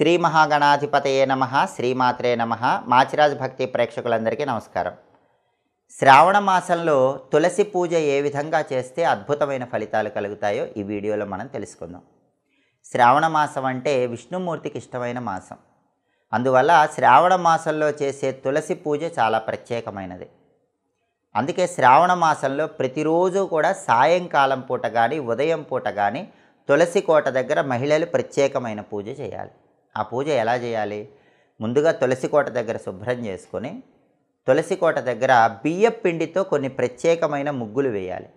శ్రీ మహాగణాధిపతయే నమ శ్రీమాత్రే నమ. మాచిరాజ్ భక్తి ప్రేక్షకులందరికీ నమస్కారం. శ్రావణ మాసంలో తులసి పూజ ఏ విధంగా చేస్తే అద్భుతమైన ఫలితాలు కలుగుతాయో ఈ వీడియోలో మనం తెలుసుకుందాం. శ్రావణ మాసం అంటే విష్ణుమూర్తికి ఇష్టమైన మాసం. అందువల్ల శ్రావణ మాసంలో చేసే తులసి పూజ చాలా ప్రత్యేకమైనది. అందుకే శ్రావణ మాసంలో ప్రతిరోజు కూడా సాయంకాలం పూట కానీ ఉదయం పూట కానీ తులసి కోట దగ్గర మహిళలు ప్రత్యేకమైన పూజ చేయాలి. ఆ పూజ ఎలా చేయాలి? ముందుగా తులసి కోట దగ్గర శుభ్రం చేసుకొని తులసి కోట దగ్గర బియ్యం పిండితో కొన్ని ప్రత్యేకమైన ముగ్గులు వేయాలి.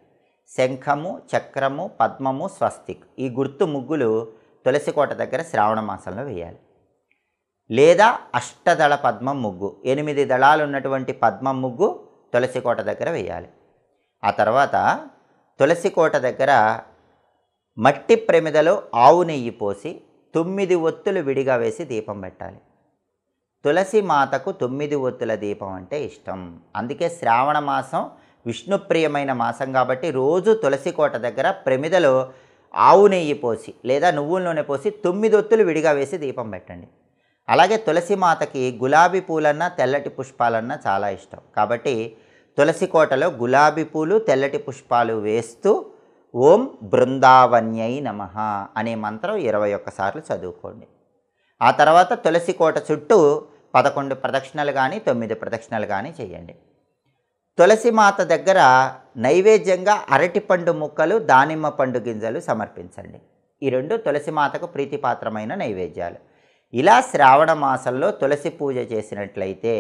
శంఖము చక్రము పద్మము స్వస్తిక్. ఈ గుర్తు ముగ్గులు తులసి కోట దగ్గర శ్రావణ మాసంలో వేయాలి. లేదా అష్టదళ పద్మం ముగ్గు ఎనిమిది దళాలు ఉన్నటువంటి పద్మం ముగ్గు తులసి కోట దగ్గర వేయాలి. ఆ తర్వాత తులసి కోట దగ్గర మట్టి ప్రమిదలో ఆవు నెయ్యి పోసి తొమ్మిది ఒత్తులు విడిగా వేసి దీపం పెట్టాలి. తులసి మాతకు తొమ్మిది ఒత్తుల దీపం అంటే ఇష్టం. అందుకే శ్రావణ మాసం విష్ణుప్రియమైన మాసం కాబట్టి రోజు తులసి కోట దగ్గర ప్రమిదలో ఆవు నెయ్యి పోసి లేదా నువ్వుల నూనె పోసి తొమ్మిది ఒత్తులు విడిగా వేసి దీపం పెట్టండి. అలాగే తులసి మాతకి గులాబీ పూలన్నా తెల్లటి పుష్పాలన్నా చాలా ఇష్టం. కాబట్టి తులసి కోటలో గులాబీ పూలు తెల్లటి పుష్పాలు వేస్తూ ఓం బృందావన్యై నమ అనే మంత్రం ఇరవై ఒక్కసార్లు చదువుకోండి. ఆ తర్వాత తులసి కోట చుట్టూ పదకొండు ప్రదక్షిణలు కానీ తొమ్మిది ప్రదక్షిణలు కానీ చేయండి. తులసి మాత దగ్గర నైవేద్యంగా అరటిపండు ముక్కలు దానిమ్మ పండు గింజలు సమర్పించండి. ఈ రెండు తులసి మాతకు ప్రీతిపాత్రమైన నైవేద్యాలు. ఇలా శ్రావణ మాసంలో తులసి పూజ చేసినట్లయితే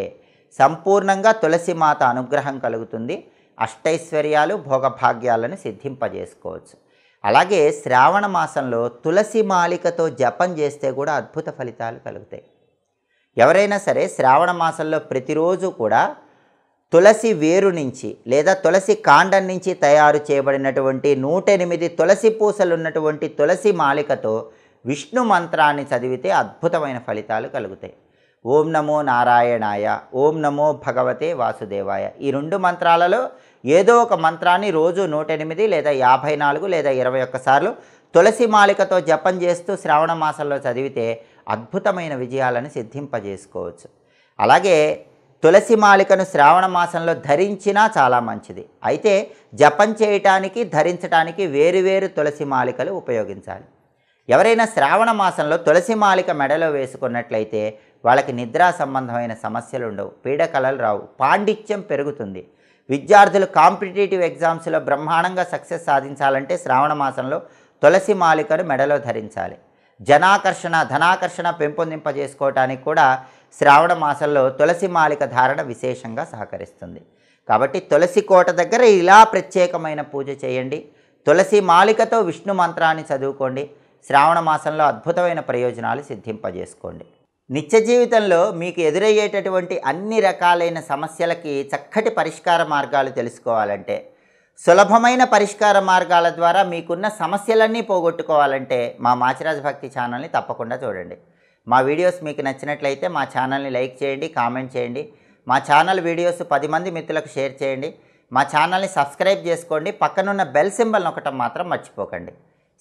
సంపూర్ణంగా తులసి మాత అనుగ్రహం కలుగుతుంది. అష్టైశ్వర్యాలు భోగభాగ్యాలను సిద్ధింపజేసుకోవచ్చు. అలాగే శ్రావణ మాసంలో తులసి మాలికతో జపం చేస్తే కూడా అద్భుత ఫలితాలు కలుగుతాయి. ఎవరైనా సరే శ్రావణ మాసంలో ప్రతిరోజు కూడా తులసి వేరు నుంచి లేదా తులసి కాండం నుంచి తయారు చేయబడినటువంటి నూట ఎనిమిది తులసి పూసలు ఉన్నటువంటి తులసి మాలికతో విష్ణు మంత్రాన్ని చదివితే అద్భుతమైన ఫలితాలు కలుగుతాయి. ఓం నమో నారాయణాయ ఓం నమో భగవతే వాసుదేవాయ. ఈ రెండు మంత్రాలలో ఏదో ఒక మంత్రాన్ని రోజు నూట ఎనిమిది లేదా యాభై నాలుగు లేదా ఇరవై ఒక్కసార్లు తులసి మాలికతో జపం చేస్తూ శ్రావణ మాసంలో చదివితే అద్భుతమైన విజయాలను సిద్ధింపజేసుకోవచ్చు. అలాగే తులసి మాలికను శ్రావణ మాసంలో ధరించినా చాలా మంచిది. అయితే జపం చేయటానికి ధరించడానికి వేరువేరు తులసి మాలికలు ఉపయోగించాలి. ఎవరైనా శ్రావణ మాసంలో తులసి మాలిక మెడలో వేసుకున్నట్లయితే వాళ్ళకి నిద్రా సంబంధమైన సమస్యలు ఉండవు. పీడకలలు రావు. పాండిత్యం పెరుగుతుంది. విద్యార్థులు కాంపిటేటివ్ ఎగ్జామ్స్లో బ్రహ్మాండంగా సక్సెస్ సాధించాలంటే శ్రావణ మాసంలో తులసి మాలికను మెడలో ధరించాలి. జనాకర్షణ ధనాకర్షణ పెంపొందింపజేసుకోవటానికి కూడా శ్రావణ మాసంలో తులసి మాలిక ధారణ విశేషంగా సహకరిస్తుంది. కాబట్టి తులసి కోట దగ్గర ఇలా ప్రత్యేకమైన పూజ చేయండి. తులసి మాలికతో విష్ణు మంత్రాన్ని చదువుకోండి. శ్రావణ మాసంలో అద్భుతమైన ప్రయోజనాలు సిద్ధింపజేసుకోండి. నిత్య జీవితంలో మీకు ఎదురయ్యేటటువంటి అన్ని రకాలైన సమస్యలకి చక్కటి పరిష్కార మార్గాలు తెలుసుకోవాలంటే సులభమైన పరిష్కార మార్గాల ద్వారా మీకున్న సమస్యలన్నీ పోగొట్టుకోవాలంటే మా మాచిరాజ్ భక్తి ఛానల్ని తప్పకుండా చూడండి. మా వీడియోస్ మీకు నచ్చినట్లయితే మా ఛానల్ని లైక్ చేయండి కామెంట్ చేయండి. మా ఛానల్ వీడియోస్ పది మంది మిత్రులకు షేర్ చేయండి. మా ఛానల్ని సబ్స్క్రైబ్ చేసుకోండి. పక్కనున్న బెల్ సింబల్ నొక్కటం మాత్రం మర్చిపోకండి.